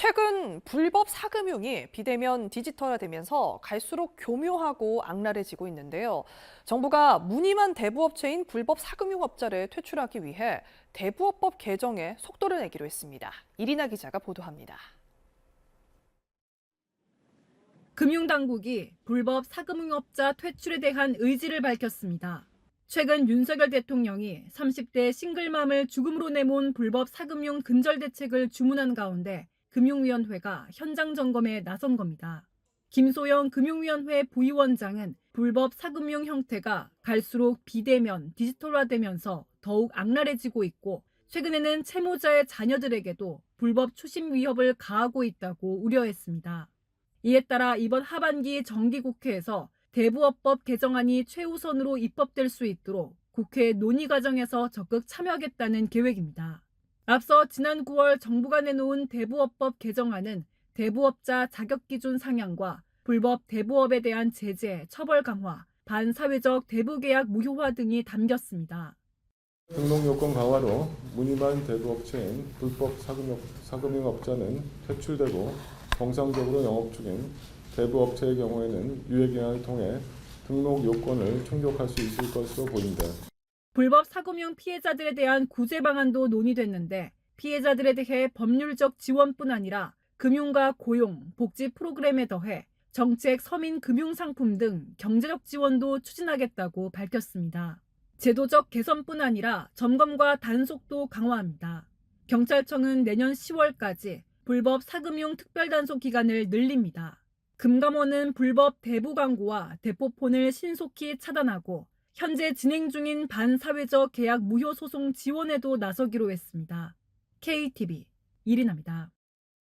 최근 불법 사금융이 비대면 디지털화되면서 갈수록 교묘하고 악랄해지고 있는데요. 정부가 무늬만 대부업체인 불법 사금융업자를 퇴출하기 위해 대부업법 개정에 속도를 내기로 했습니다. 이리나 기자가 보도합니다. 금융당국이 불법 사금융업자 퇴출에 대한 의지를 밝혔습니다. 최근 윤석열 대통령이 30대 싱글맘을 죽음으로 내몬 불법 사금융 근절 대책을 주문한 가운데 금융위원회가 현장 점검에 나선 겁니다. 김소영 금융위원회 부위원장은 불법 사금융 형태가 갈수록 비대면 디지털화되면서 더욱 악랄해지고 있고 최근에는 채무자의 자녀들에게도 불법 추심 위협을 가하고 있다고 우려했습니다. 이에 따라 이번 하반기 정기국회에서 대부업법 개정안이 최우선으로 입법될 수 있도록 국회 논의 과정에서 적극 참여하겠다는 계획입니다. 앞서 지난 9월 정부가 내놓은 대부업법 개정안은 대부업자 자격기준 상향과 불법 대부업에 대한 제재, 처벌 강화, 반사회적 대부계약 무효화 등이 담겼습니다. 등록 요건 강화로 무늬만 대부업체인 불법 사금융, 사금융업자는 퇴출되고 정상적으로 영업 중인 대부업체의 경우에는 유예기한을 통해 등록 요건을 충족할 수 있을 것으로 보인다. 불법 사금융 피해자들에 대한 구제 방안도 논의됐는데 피해자들에 대해 법률적 지원뿐 아니라 금융과 고용, 복지 프로그램에 더해 정책 서민 금융 상품 등 경제적 지원도 추진하겠다고 밝혔습니다. 제도적 개선뿐 아니라 점검과 단속도 강화합니다. 경찰청은 내년 10월까지 불법 사금융 특별단속 기간을 늘립니다. 금감원은 불법 대부 광고와 대포폰을 신속히 차단하고 현재 진행 중인 반사회적 계약 무효 소송 지원에도 나서기로 했습니다. KTV 이리나입니다.